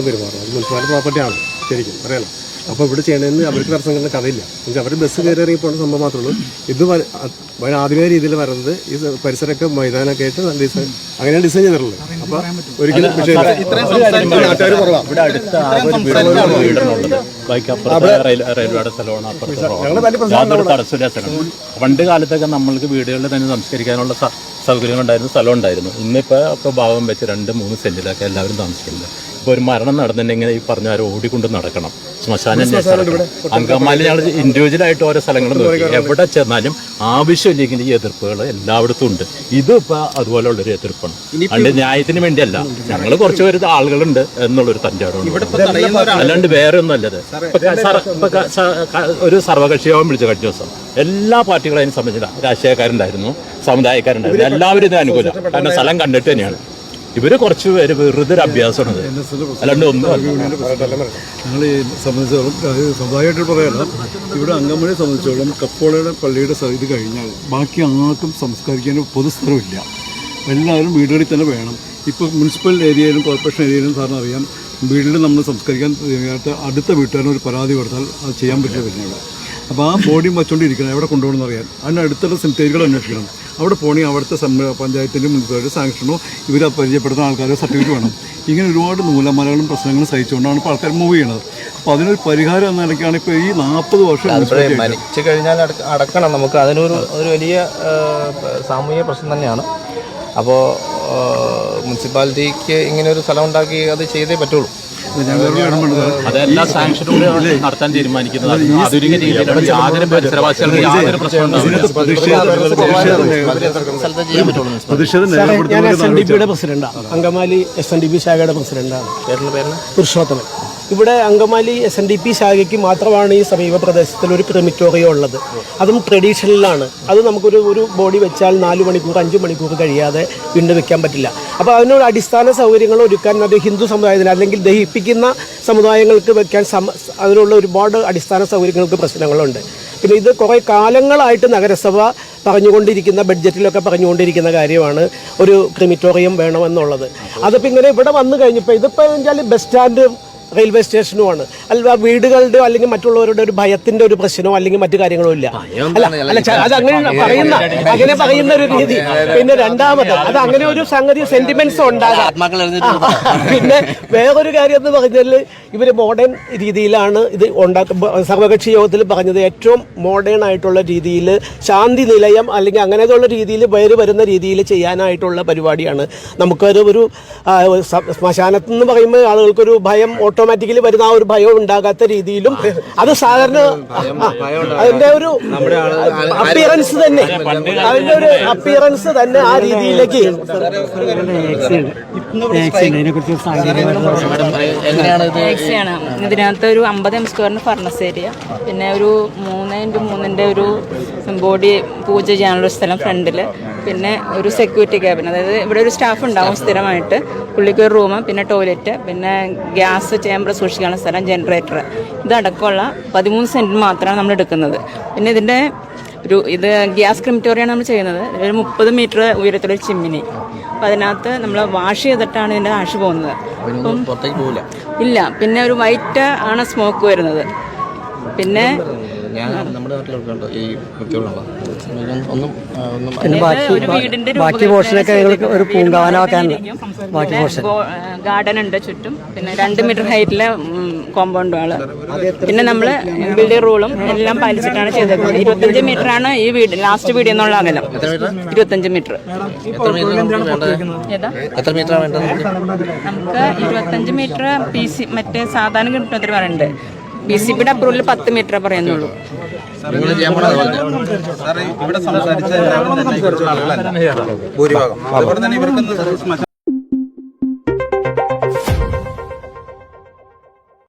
പെരുമാറും. അത് മുനിസിപ്പാലിറ്റി പ്രോപ്പർട്ടിയാണ് ശരിക്കും പറയാലോ അപ്പോൾ ഇവിടെ ചെയ്യണമെന്ന് അവർക്ക് തടസ്സങ്ങളുടെ കഥയില്ല. എന്നുവെച്ചാൽ അവർ ബസ് കയറി ഇറങ്ങി പോകുന്ന സംഭവം മാത്രമേ ഉള്ളൂ. ഇത് വളരെ ആധുനിക രീതിയിൽ വരുന്നത് ഈ പരിസരമൊക്കെ മൈതാനമൊക്കെ ആയിട്ട് നല്ല ഡിസൈൻ അങ്ങനെയാണ് ഡിസൈൻ ചെയ്തിട്ടുള്ളത്. അപ്പോൾ ഒരിക്കലും നാട്ടുകാർ കുറവാണ് പണ്ട് കാലത്തൊക്കെ നമ്മൾക്ക് വീടുകളിൽ തന്നെ സംസ്കരിക്കാനുള്ള സൗകര്യങ്ങൾ സൗകര്യം ഉണ്ടായിരുന്നു സ്ഥലം ഉണ്ടായിരുന്നു ഇന്നിപ്പോ ഒക്കെ ഭാഗം വെച്ച് രണ്ട് മൂന്ന് സെന്റിലൊക്കെ എല്ലാവരും താമസിക്കുന്നത് ഇപ്പോൾ ഒരു മരണം നടന്നിട്ടുണ്ടെങ്കിൽ ഈ പറഞ്ഞ ആരും ഓടിക്കൊണ്ട് നടക്കണം. ശ്മശാനം അങ്കമാലി ഞങ്ങൾ ഇൻഡിവിജ്വൽ ആയിട്ട് ഓരോ സ്ഥലങ്ങളും നോക്കി. എവിടെ ചെന്നാലും ആവശ്യമില്ലെങ്കിൽ ഈ എതിർപ്പുകൾ എല്ലായിടത്തും ഉണ്ട്. ഇതിപ്പോൾ അതുപോലെയുള്ളൊരു അതുപോലുള്ളൊരു എതിർപ്പാണ്. അതുകൊണ്ട് ന്യായത്തിന് വേണ്ടിയല്ല. ഞങ്ങൾ കുറച്ച് പേര് ആളുകളുണ്ട് എന്നുള്ളൊരു തന്റെ അല്ലാണ്ട് വേറെ ഒന്നും അല്ലത്. സർ- ഇപ്പൊ ക- സ- ക- ഒരു സർവകക്ഷി യോഗം വിളിച്ച കഴിഞ്ഞ ദിവസം. എല്ലാ പാർട്ടികളും അതിന് സംബന്ധിച്ചില്ല രാഷ്ട്രീയക്കാരുണ്ടായിരുന്നു സമുദായക്കാരുണ്ടായിരുന്നു. എല്ലാവരും ഇത് അനുകൂലം. കാരണം സ്ഥലം കണ്ടിട്ട് തന്നെയാണ്. ഇവർ കുറച്ച് പേര് വെറുതെ ഒരു അഭ്യാസമാണ് അല്ലാണ്ട് ഒന്നും. ഞങ്ങൾ ഈ സംബന്ധിച്ചോളം സ്വന്തമായിട്ട് പറയാല്ല ഇവിടെ അങ്കമണിയെ സംബന്ധിച്ചോളം കപ്പോളയുടെ പള്ളിയുടെ ഇത് കഴിഞ്ഞാൽ ബാക്കി ആർക്കും സംസ്കരിക്കാൻ പൊതുസ്ഥലമില്ല എല്ലാവരും വീടുകളിൽ തന്നെ വേണം. ഇപ്പോൾ മുനിസിപ്പൽ ഏരിയയിലും കോർപ്പറേഷൻ ഏരിയയിലും സാറിന് അറിയാം വീട്ടിൽ നമ്മൾ സംസ്കരിക്കാൻ അടുത്ത വീട്ടുകാരൻ ഒരു പരാതി കൊടുത്താൽ അത് ചെയ്യാൻ പറ്റില്ല പിന്നീട്. അപ്പോൾ ആ ബോഡിയും വച്ചുകൊണ്ടിരിക്കണം എവിടെ കൊണ്ടുപോകണമെന്ന് അറിയാൻ. അതിന് അടുത്തുള്ള സെമിത്തേരികൾ അന്വേഷിക്കണം. അവിടെ പോകണമെങ്കിൽ അവിടുത്തെ പഞ്ചായത്തിന്റെ മുനിസിപ്പാലിറ്റി സാങ്ഷനോ ഇവരെ പരിചയപ്പെടുന്ന ആൾക്കാരോ സർട്ടിഫിക്കറ്റ് വേണം. ഇങ്ങനെ ഒരുപാട് നൂലമലകളും പ്രശ്നങ്ങളും സഹിച്ചുകൊണ്ടാണ് ഇപ്പോൾ ആൾക്കാർ മൂവ് ചെയ്യുന്നത് അപ്പോൾ അതിനൊരു പരിഹാരം എന്ന നിലയ്ക്കാണ് ഇപ്പോൾ ഈ നാൽപ്പത് വർഷം മരിച്ചു കഴിഞ്ഞാൽ അടക്കണം. നമുക്ക് അതിനൊരു ഒരു വലിയ സാമൂഹ്യ സാമൂഹിക പ്രശ്നം തന്നെയാണ്. അപ്പോൾ മുനിസിപ്പാലിറ്റിക്ക് ഇങ്ങനെ ഒരു സ്ഥലം ഉണ്ടാക്കി അത് ചെയ്തേ പറ്റുള്ളൂ. അതെല്ലാം സാങ്ഷനോട് നടത്താൻ തീരുമാനിക്കുന്നത് ആധുനിക രീതിയിലുള്ള യാതൊരു പരിസരവാസികൾക്ക് യാതൊരു ഞാൻ എസ് എൻ ഡി പിയുടെ പ്രസിഡന്റാണ്. Angamaly S N D P ശാഖയുടെ പ്രസിഡന്റാണ്. പുരുഷോത്തമൻ. ഇവിടെ Angamaly S N D P ശാഖയ്ക്ക് മാത്രമാണ് ഈ സമീപ പ്രദേശത്തിൽ ഒരു ക്രിമിറ്റോറിയം ഉള്ളത്. അതും ട്രഡീഷണലാണ് അത് നമുക്കൊരു ഒരു ബോഡി വെച്ചാൽ നാല് മണിക്കൂർ അഞ്ച് മണിക്കൂർ കഴിയാതെ വീണ്ടും വെക്കാൻ പറ്റില്ല. അപ്പോൾ അതിനൊരു അടിസ്ഥാന സൗകര്യങ്ങൾ ഒരുക്കാൻ അത് ഹിന്ദു സമുദായത്തിന് അല്ലെങ്കിൽ ദഹിപ്പിക്കുന്ന സമുദായങ്ങൾക്ക് വെക്കാൻ സമ അതിനുള്ള ഒരുപാട് അടിസ്ഥാന സൗകര്യങ്ങൾക്ക് പ്രശ്നങ്ങളുണ്ട്. പിന്നെ ഇത് കുറേ കാലങ്ങളായിട്ട് നഗരസഭ പറഞ്ഞുകൊണ്ടിരിക്കുന്ന ബഡ്ജറ്റിലൊക്കെ പറഞ്ഞുകൊണ്ടിരിക്കുന്ന കാര്യമാണ് ഒരു ക്രിമിറ്റോറിയം വേണമെന്നുള്ളത്. അതിപ്പോൾ ഇങ്ങനെ ഇവിടെ വന്നു കഴിഞ്ഞപ്പോൾ ഇതിപ്പോൾ വെച്ചാൽ ബസ് സ്റ്റാൻഡും റെയിൽവേ സ്റ്റേഷനുമാണ്. അല്ല വീടുകളുടെ അല്ലെങ്കിൽ മറ്റുള്ളവരുടെ ഒരു ഭയത്തിന്റെ ഒരു പ്രശ്നമോ അല്ലെങ്കിൽ മറ്റു കാര്യങ്ങളോ ഇല്ല. അല്ല അത് അങ്ങനെ പറയുന്ന അങ്ങനെ പറയുന്ന ഒരു രീതി. പിന്നെ രണ്ടാമത് അത് അങ്ങനെ ഒരു സംഗതി സെന്റിമെന്റ്സ് ഉണ്ടാകാം. പിന്നെ വേറൊരു കാര്യം എന്ന് പറഞ്ഞാൽ ഇവർ മോഡേൺ രീതിയിലാണ് ഇത് ഉണ്ടാക്ക സർവകക്ഷി യോഗത്തിൽ പറഞ്ഞത് ഏറ്റവും മോഡേൺ ആയിട്ടുള്ള രീതിയിൽ ശാന്തി നിലയം അല്ലെങ്കിൽ അങ്ങനെയുള്ള രീതിയിൽ പേര് വരുന്ന രീതിയിൽ ചെയ്യാനായിട്ടുള്ള പരിപാടിയാണ്. നമുക്കൊരു ഒരു ആ, സ- ശ്മശാനത്ത് എന്ന് പറയുമ്പോൾ ആളുകൾക്കൊരു ഭയം ഓട്ടോമാറ്റിക്കലി വരുന്ന ആ ഒരു ഭയം ഉണ്ടാകാത്ത രീതിയിലും അത് സാധാരണ അതിന്റെ ഒരു അപ്പിയറൻസ് തന്നെ. അതിന്റെ ഒരു അപ്പിയറൻസ് തന്നെ ആ രീതിയിലേക്ക്. ഇതിനകത്ത് ഒരു അമ്പത് എം സ്ക്വയറിന് ഫർണസ് ഏരിയ പിന്നെ ഒരു മൂന്ന് ഇന്റു മൂന്നിന്റെ ഒരു ബോഡി പൂജ ചെയ്യാനുള്ള സ്ഥലം ഫ്രണ്ടിൽ. പിന്നെ ഒരു സെക്യൂരിറ്റി ക്യാബിൻ അതായത് ഇവിടെ ഒരു സ്റ്റാഫ് ഉണ്ടാവും സ്ഥിരമായിട്ട്. പുള്ളിക്ക് ഒരു റൂം പിന്നെ ടോയ്ലറ്റ് പിന്നെ ഗ്യാസ് ചേമ്പർ സൂക്ഷിക്കാനുള്ള സ്ഥലം ജനറേറ്റർ ഇതടക്കമുള്ള പതിമൂന്ന് സെന്റ് മാത്രമാണ് നമ്മൾ എടുക്കുന്നത്. പിന്നെ ഇതിന്റെ ഒരു ഇത് ഗ്യാസ് ക്രിമിറ്റോറിയാണ് നമ്മൾ ചെയ്യുന്നത്. ഒരു മുപ്പത് മീറ്റർ ഉയരത്തിലൊരു ചിമ്മിനി അപ്പം അതിനകത്ത് നമ്മൾ വാഷ് ചെയ്തിട്ടാണ് ഇതിന്റെ ആഷ് പോകുന്നത്. അപ്പം ഇല്ല പിന്നെ ഒരു വൈറ്റ് ആണ് സ്മോക്ക് വരുന്നത്. പിന്നെ ഞാൻ നമ്മുടെ നാട്ടിലൊക്കെ ഉണ്ട് ഈ കുട്ടികളുണ്ടോ ഒന്നും ആ, ഒന്നും. ഒരു വീടിന്റെ ബാക്കി പോർഷനൊക്കെ ഒരു പൂങ്കാവനമാക്കാനുണ്ട് ബാക്കി പോർഷൻ. ഗാർഡൻ ഉണ്ട് ചുറ്റും. പിന്നെ രണ്ട് മീറ്റർ ഹൈറ്റിലെ കോമ്പൗണ്ട് വാൾ പിന്നെ നമ്മൾ ബിൽഡിംഗ് റൂളും എല്ലാം പാലിച്ചിട്ടാണ് ചെയ്തേക്കുന്നത് ഇരുപത്തഞ്ച് മീറ്റർ ആണ് ഈ വീട് ലാസ്റ്റ് വീട് എന്നുള്ള അകലം. ഇരുപത്തഞ്ച് മീറ്റർ എത്ര മീറ്റർ വേണ്ടത്? ഏതാ? എത്ര മീറ്റർ വേണ്ടത്? നമുക്ക് ഇരുപത്തഞ്ച് മീറ്റർ പി സി മറ്റേ സാധാരണ കിട്ടുന്നതിന് പറയുന്നുണ്ട്. ബി സി പിയുടെ അപ്രൂവൽ പത്ത് മീറ്റർ പറയുന്നുള്ളൂ. ഭൂരിഭാഗം